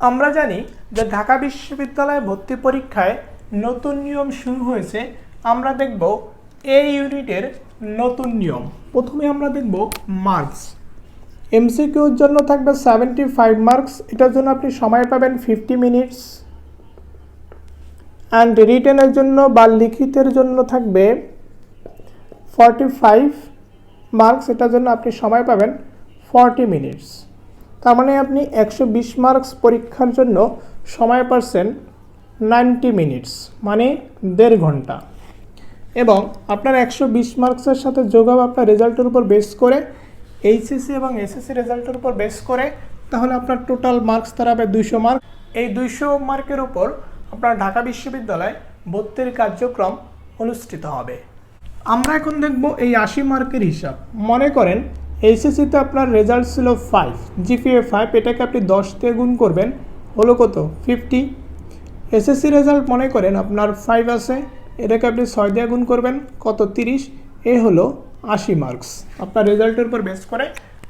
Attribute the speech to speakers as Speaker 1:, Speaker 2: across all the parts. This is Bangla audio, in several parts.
Speaker 1: আমরা জানি যে ঢাকা বিশ্ববিদ্যালয়ে ভর্তি পরীক্ষায় নতুন নিয়ম শুরু হয়েছে। আমরা দেখব এই ইউনিটের নতুন নিয়ম। প্রথমে আমরা দেখব মার্কস। এমসিকিউর জন্য থাকবে সেভেন্টি ফাইভ মার্কস এটার জন্য আপনি সময় পাবেন ফিফটি মিনিটস অ্যান্ড রিটেনের জন্য বা লিখিতের জন্য থাকবে ফর্টি ফাইভ মার্কস এটার জন্য আপনি সময় পাবেন ফর্টি মিনিটস তার মানে আপনি একশো বিশ মার্কস পরীক্ষার জন্য সময় পাচ্ছেন নাইনটি মিনিটস মানে দেড় ঘণ্টা। এবং আপনার একশো বিশ মার্কসের সাথে যোগ হবে আপনার রেজাল্টের উপর বেস করে, এইচএসসি এবং এসএসসি রেজাল্টের উপর বেস করে, তাহলে আপনার টোটাল মার্কস দাঁড়াবে দুইশো মার্ক এই দুইশো মার্কের উপর আপনার ঢাকা বিশ্ববিদ্যালয়ে ভর্তির কার্যক্রম অনুষ্ঠিত হবে। আমরা এখন দেখব এই আশি মার্কের হিসাব। মনে করেন এইচএসসিতে আপনার রেজাল্ট ছিল ফাইভ জিপিএ ফাইভ এটাকে আপনি দশ দিয়ে গুণ করবেন, হলো কত? ফিফটি এসএসসি রেজাল্ট মনে করেন আপনার ফাইভ আছে, এটাকে আপনি ছয় দিয়ে গুণ করবেন, কত? তিরিশ। এ হলো আশি মার্কস আপনার রেজাল্টের উপর বেস করে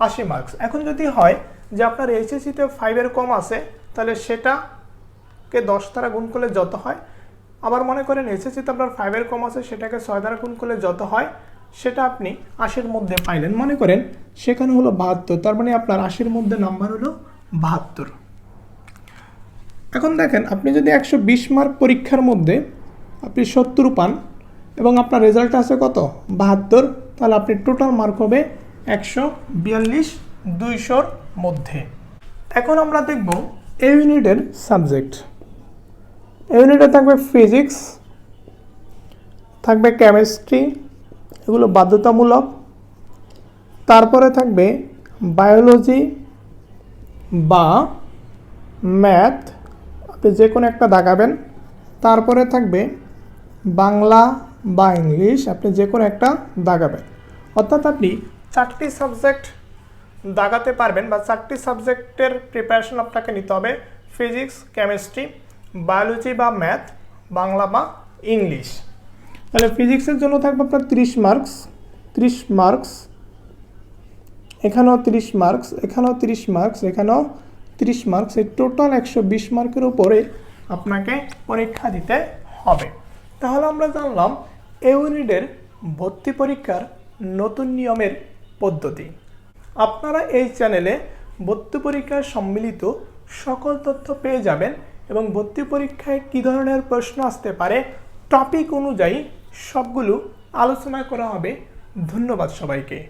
Speaker 1: আশি মার্কস এখন যদি হয় যে আপনার এইচএসসিতে ফাইভের কম আছে, তাহলে সেটাকে দশ দ্বারা গুণ করলে যত হয়, আবার মনে করেন এসএসসিতে আপনার ফাইভের কম আছে, সেটাকে ছয় দ্বারা গুণ করলে যত হয় সেটা আপনি আশির মধ্যে পাইলেন। মনে করেন সেখানে হলো বাহাত্তর, তার মানে আপনার আশির মধ্যে নাম্বার হলো বাহাত্তর। এখন দেখেন, আপনি যদি একশো বিশ মার্ক পরীক্ষার মধ্যে আপনি সত্তর পান এবং আপনার রেজাল্ট আছে কত? বাহাত্তর, তাহলে আপনি টোটাল মার্ক হবে একশো বিয়াল্লিশ দুইশোর মধ্যে। এখন আমরা দেখব এই ইউনিটের সাবজেক্ট এই ইউনিটে থাকবে ফিজিক্স থাকবে কেমিস্ট্রি এগুলো বাধ্যতামূলক। তারপরে থাকবে বায়োলজি বা ম্যাথ আপনি যে কোনো একটা দাগাবেন তারপরে থাকবে বাংলা বা ইংলিশ। আপনি যে কোনো একটা দাগাবেন অর্থাৎ আপনি চারটি সাবজেক্ট দাগাতে পারবেন বা চারটি সাবজেক্টের প্রিপারেশন আপনাকে নিতে হবে। ফিজিক্স কেমিস্ট্রি বায়োলজি বা ম্যাথ বাংলা বা ইংলিশ। তাহলে ফিজিক্সের জন্য থাকবে আপনার ত্রিশ মার্কস ত্রিশ মার্কস এখানেও তিরিশ মার্কস এখানেও তিরিশ মার্কস এখানেও তিরিশ মার্কস এই টোটাল একশো বিশ মার্কের উপরে আপনাকে পরীক্ষা দিতে হবে। তাহলে আমরা জানলাম ইউনিটের ভর্তি পরীক্ষার নতুন নিয়মের পদ্ধতি। আপনারা এই চ্যানেলে ভর্তি পরীক্ষার সম্মিলিত সকল তথ্য পেয়ে যাবেন এবং ভর্তি পরীক্ষায় কী ধরনের প্রশ্ন আসতে পারে টপিক অনুযায়ী সবগুলো আলোচনা করা হবে। ধন্যবাদ সবাইকে।